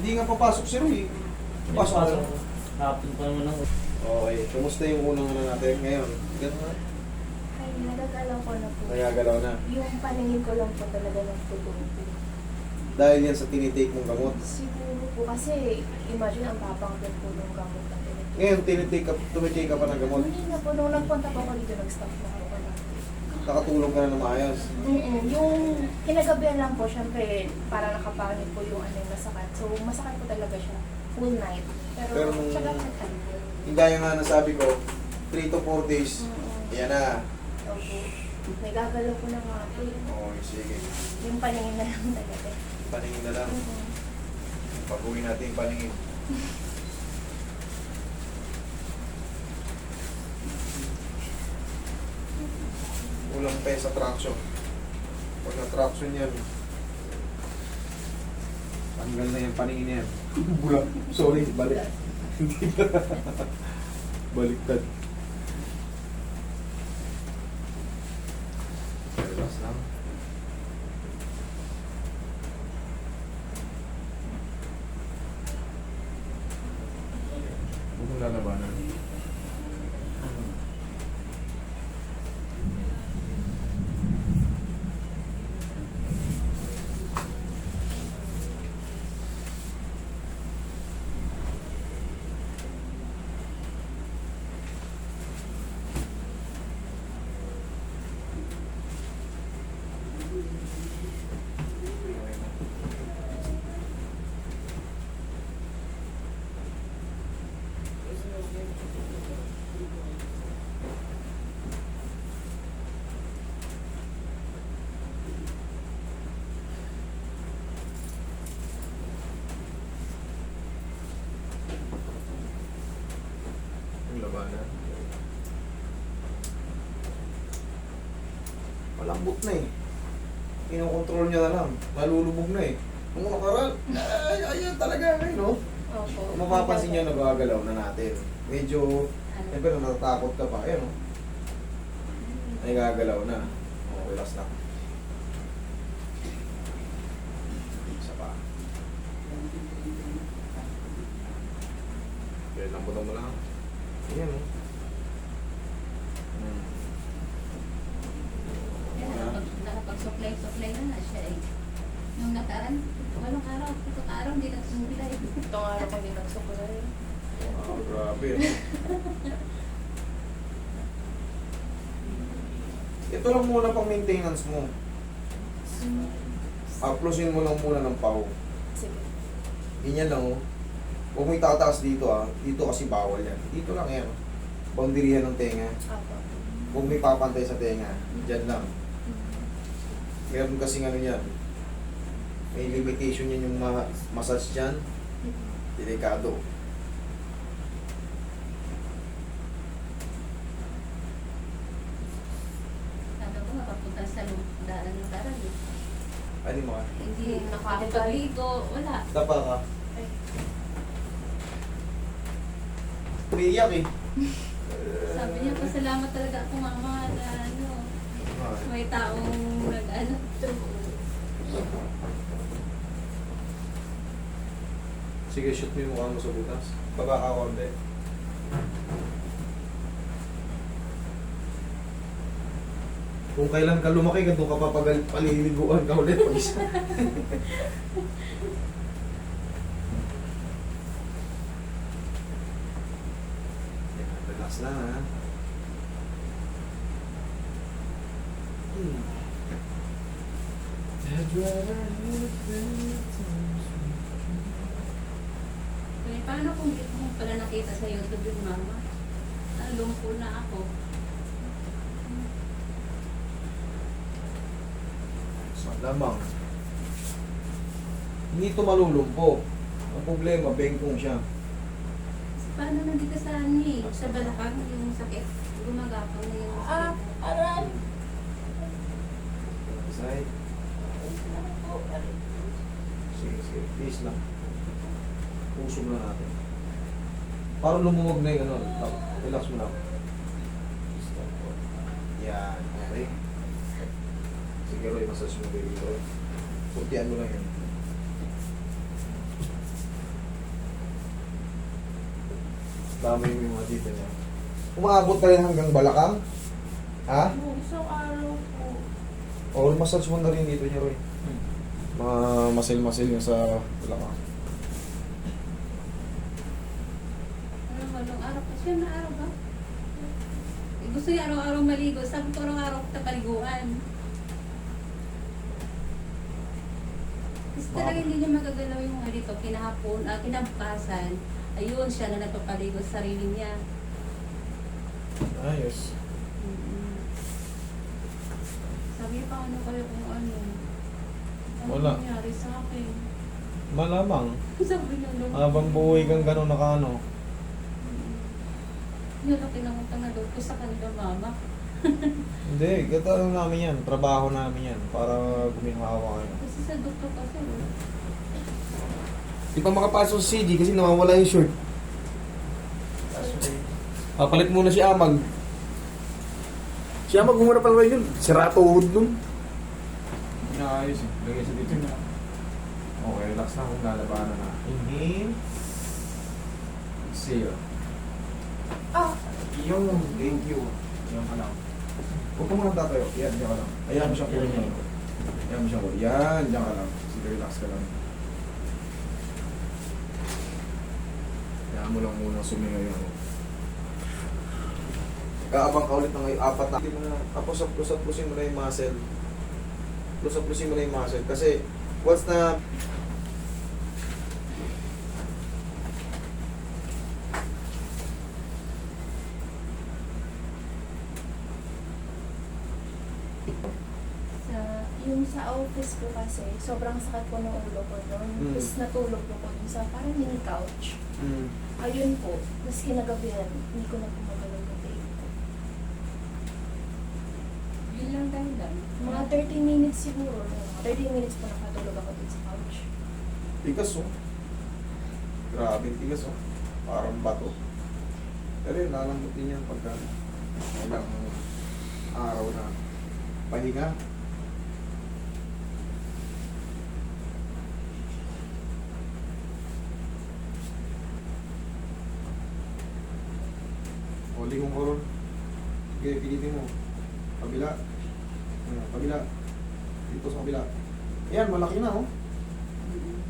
Hindi nga papasok si Roy. Pasok ka lang. Hapon pa naman ako. Okay, kumusta yung unang ano natin ngayon? Ganun Ay, nagagalaw ko na po. Nagagalaw na. Yung paningin ko lang po talaga ng tulong po. Dahil yan sa tinitake mong gamot. Siguro po kasi, imagine ang babang din po ng gamot na tinitake. Ngayon, tinitake ka, tumitake ka pa ng gamot. Hindi na po, nung nagpunta po ako dito, nag-stop na ako na. Nakatulong ka na ng maayos. Mm-mm. Yung kinagabihan lang po, syempre, para nakapangit po yung ano yung masakit. So, masakit po talaga siya. Full night. Pero, Pero nung- tsaka nagkano. Yung gaya nga nasabi ko, 3 to 4 days, Mm-mm. yan na. Opo. Nagagalaw ko na nga po. Okay, sige. Yung paningin na lang talaga. Paningin na lang. Mm-mm. Pag-uwi natin yung paningin. Ulang pa sa traction. Pag na-traction yan, tanggal na yung paningin. Bula. Sorry, balik. Baliktad. Relax lang. Huwag mong lalabanan. Yung labanan. Malambot na eh. Kinokontrol niya na lang. Nalulubog na eh. Nung nakaraan, ay, ayan talaga ngayon, no? Opo. Mapapansin niyo, nagagalaw na natin. Medyo, siyempre natatakot ka pa. Ayan, no? Nagagalaw na. Okay, last na. Isa pa. Okay, lambutan mo lang. Ayan, no? Hmm. Nakapag-supply-supply na na siya eh. Nung nakaraan, walong araw, pitong araw, hindi nagsumbulay. Itong araw ko din nagsukulay. Wow, grabe. Ito lang muna pang maintenance mo. Uploasin mo lang muna ng pau. Sige. Ganyan lang oh. Huwag mo itataas dito ah. Dito kasi bawal yan. Dito lang yan. Boundary ng tenga. Apo. Huwag mo ipapantay sa tenga. Diyan lang. Meron kasi ano yan. May limitation yan yung ma massage dyan. Delikado. Sabi ko, makapunta sa lu- daan ng daran eh. Ano mo ka? Hindi, Hmm, nakakapaligo, wala. Tapa ka. Umiiyak eh. Sabi niya, pasalamat talaga ako mama na ano, may taong nag-ano. Sige, shoot mo yung mukha mo sa butas. Baba ka konti. Kung kailan ka lumaki, ganito ka papagal, paliliguan ka ulit pag isa. Relax lang ha. Hmm. Kaya paano kung di ko pala nakita sa YouTube yung mama? Nalumpo na ako. Sa lamang. Hindi ito malulumpo. Ang problema, bengkong siya. Paano nandito sa ano eh, sa balakang yung sakit? Gumagapang na yung Ah, aray. Side. Sige, sige. Peace lang. Puso na natin. Parang lumumog na yung ano. Relax mo lang. Yan. Okay. Sige, Roy, massage mo baby Roy. Kuntian mo lang yan. Dami yung mga dito niya. Umaabot ka rin hanggang balakang? Ha? Oh, isang araw po. O, massage mo na rin dito niya, Roy. Mga masil-masil niya sa balakang. Ano, walong araw pa siya na araw ba? Eh, gusto niya araw-araw maligo. Sabi ko araw-araw kita paliguan. Kasi talaga hindi niya magagalaw yung mga dito. Kinahapon, ah, kinabukasan. Ayun siya na nagpapaligo sa sarili niya. Ayos. Mm. Sabi niya pa ano kayo kung ano. Ano Wala. nangyari sa akin? Malamang. Sabi niya, no. Habang buhay kang gano'n nakano. Yun ang pinangutang na doon ko sa kanila mama. Hindi, gata lang namin yan. Trabaho namin yan. Para guminhawa kayo. Kasi sa doktor kasi, oh. Di pa makapasok sa CD kasi nawawala yung shirt. Papalit muna si Amag. Si Amag muna pala yun. Sira tuhod nun. Inaayos eh. Lagay sa dito na. Okay, relax na kung lalabanan na. Inhale. Exhale. Ah, Yung, thank you. Yan ka lang. Huwag ka muna tatayo. Yan, diyan ka lang. Ayan mo siya kunin mo. Ayan mo siya kunin. Yan, diyan ka lang. Sige, relax ka lang. Kaya mo lang muna suminga yun. Kaabang ka ulit ng ngayon, apat na. Hindi mo na, tapos plus-plusin mo na yung muscle. Plus-plusin mo na yung muscle. Kasi, once na sa, yung sa office ko kasi, sobrang sakit po ng ulo ko noon. Mm. Tapos natulog po ko dun sa parang mini couch. mm, Ayun po. Tapos kinagabihan, hindi ko na po magalaw ng leg ko. Yun lang dahilan. Mga 30 minutes siguro. Mga 30 minutes po nakatulog ako dun sa couch. tigas oh. Grabe, tigas oh. Parang bato. Pero yun, lalambutin yan pagka ilang araw na pahinga. O, lingon ko ron. Sige, pilitin mo. Kabila. Ayan, kabila. Dito sa kabila. Ayan, malaki na oh.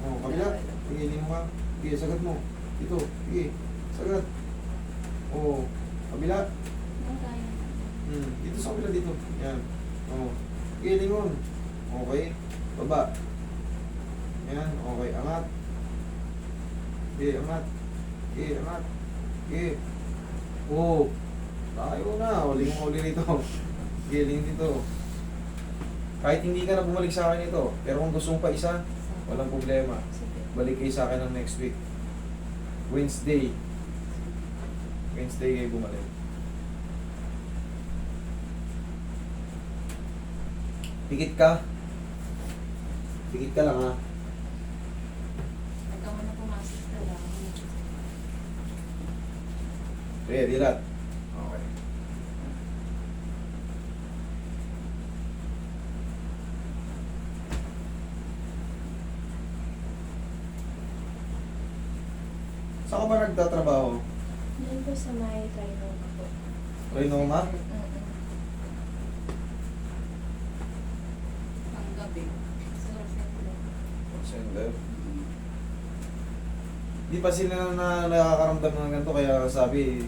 Oh, kabila. Sige, lingon ka. Sige, sagat mo. Dito. Sige, sagat. Oh, kabila. Hmm, dito sa kabila dito. Yan. Oh. Sige, lingon. Okay. Baba. Yan, okay. Angat. Sige, angat. Sige, angat. Sige. Oh. Tayo na. O, lingon ka uli rito. Sige, lingon dito. Kahit hindi ka na bumalik sa akin ito, pero kung gusto mo pa isa, walang problema. Balik kayo sa akin ng next week. Wednesday. Wednesday kayo bumalik. Pikit ka. Pikit ka lang ha. Ikaw na pumasok na lang. Ready lahat. Okay. Saan ka ba nagtatrabaho? Yun po sa may Trinoma po. Renoma? Mm-mm. Ang gabi. Sa Rosendo. Sender. Di pa sila na nakakaramdam ng ganito kaya sabi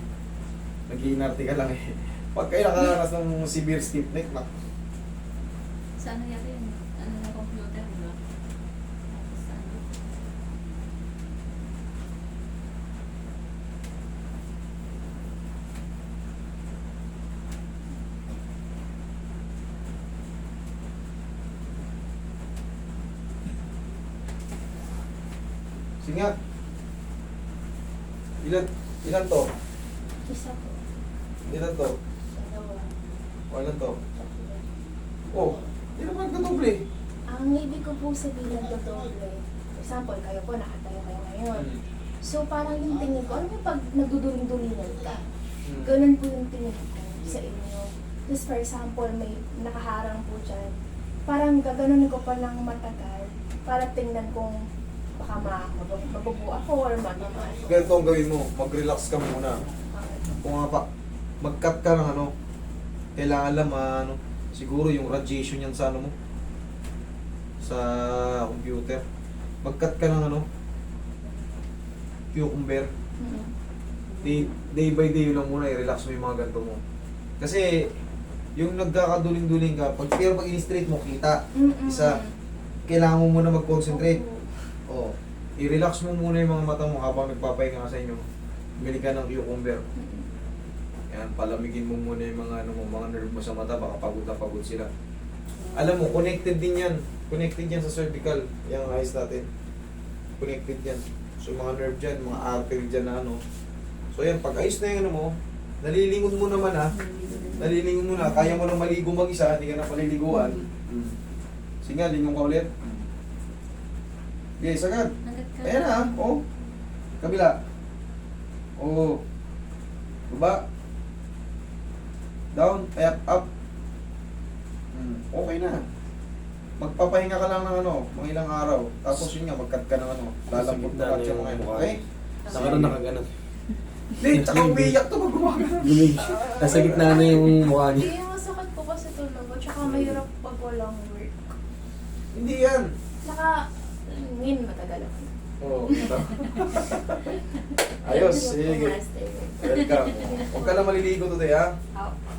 nag-iinarte ka lang eh. Pag kayo nakaranas ng severe stiff neck, nak, Saan nangyari yun? Ano na computer, di ba? Tapos ano? Sige nga. Ilan, ilan to? Isa po. Ilan to? Dalawa. O ilan to? Tatlo. Oh, hindi naman nagkadoble. Ang ibig ko po sabihin ng dodoble, for example, kayo po, nakatayo kayo ngayon. So, parang yung tingin ko, ano yung pag nagduduling-dulingan ka? Hmm. Ganun po yung tingin ko sa inyo. Just for example, may nakaharang po dyan. parang gaganunin ko pa ng matagal para tingnan kung baka ma mab- mabubu ako or matamaan. Ganito ang gawin mo, mag-relax ka muna. Kung nga pa, mag-cut ka ng ano, kailangan lang ano, siguro yung radiation yan sa ano mo, sa computer. Mag-cut ka ng ano, cucumber. Mm. Day, day by day yun lang muna, i-relax mo yung mga ganito mo. Kasi, yung nagkakaduling-duling ka, pag pero pag in-straight mo, kita. Mm-mm. Isa, kailangan mo muna mag-concentrate. Oo. I-relax mo muna yung mga mata mo habang nagpapahinga ka sa inyo. Bili ka ng cucumber. Mm-mm. Yan, palamigin mo muna yung mga ano mo, mga nerve mo sa mata, baka pagod na pagod sila. Alam mo, connected din yan. Connected yan sa cervical, yung eyes natin. Connected yan. So, mga nerve dyan, mga artery dyan na ano. So, yan, pag ayos na yung ano mo, nalilingon mo naman ha. Nalilingon mo na, kaya mo nang maligo mag-isa, hindi ka na paliliguan. Mm. Sige lingon ka ulit. Okay, sagad. Nagat ka. Ayan na, oh. Kabila. Oh. Baba. Down, up, up. Hmm, okay na. Magpapahinga ka lang ng ano, mga ilang araw. Tapos yun nga, magkat ka ng ano, lalambot na katya mga ano. Okay? Nakaroon nakaganon. Hindi, tsaka umiyak to pag gumagano. Lumig. Nasa gitna na yung mukha niya. Hindi, masakit po kasi tulog. Tsaka mahirap pag walang work. Hindi yan. Tsaka, ngayon matagal ako. Oh, diba? Ayos, sige. Welcome. Huwag ka na maliligo today, ha? Oh.